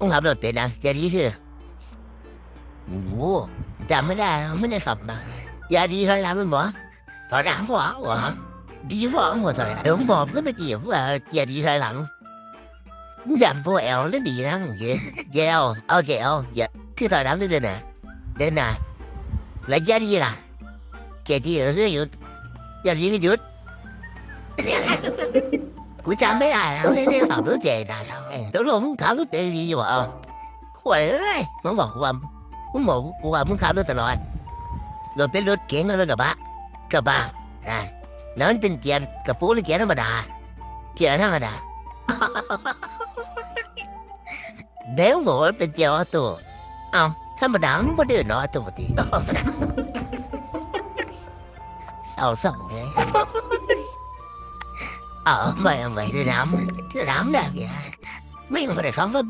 มึงขับรถเป็นนะอย่าดีเถอะโอ้โหจำไม่ได้ไม่ได้ขับมาอย่าดีถอยหลังเป็นหมอถอยหลังหัวหัวดีหัวหัวถอยหลังเดี๋ยวบอกก็ไม่เกี่ยวว่าอย่าดีถอยหลังอยากพวกแอลเล่นดีนะเย่เย่เอาโอเคเอาอย่าคือถอยหลังเดินนะเดินนะแล้วอย่าดีล่ะแกดีเรื่ออหยุดอย่าดีก็หยุด กูจำไม่ได้แล้วไม่ได้สอนตัวเจนานแล้วตกลงมึงขับรถเป็นดีวะเอาข่วยเอ้ยมึงบอกกูว่ามึงบอกกูว่ามึงขับรถตลอดรถเป็นรถเก๋งแล้วรถกระบะกระบะอะแล้วมันเป็นเกียร์กระปุกหรือเกียร์ธรรมดาเกียร์ธรรมดาเดี๋ยวบอกว่าเป็นเกียร์ออโต้เอาธรรมดามันไม่ได้เนาะออโต้ตีเศร้าสังเลย Ờ, mời em vậy thì làm, thì làm đẹp vậy. Mình phải sống với.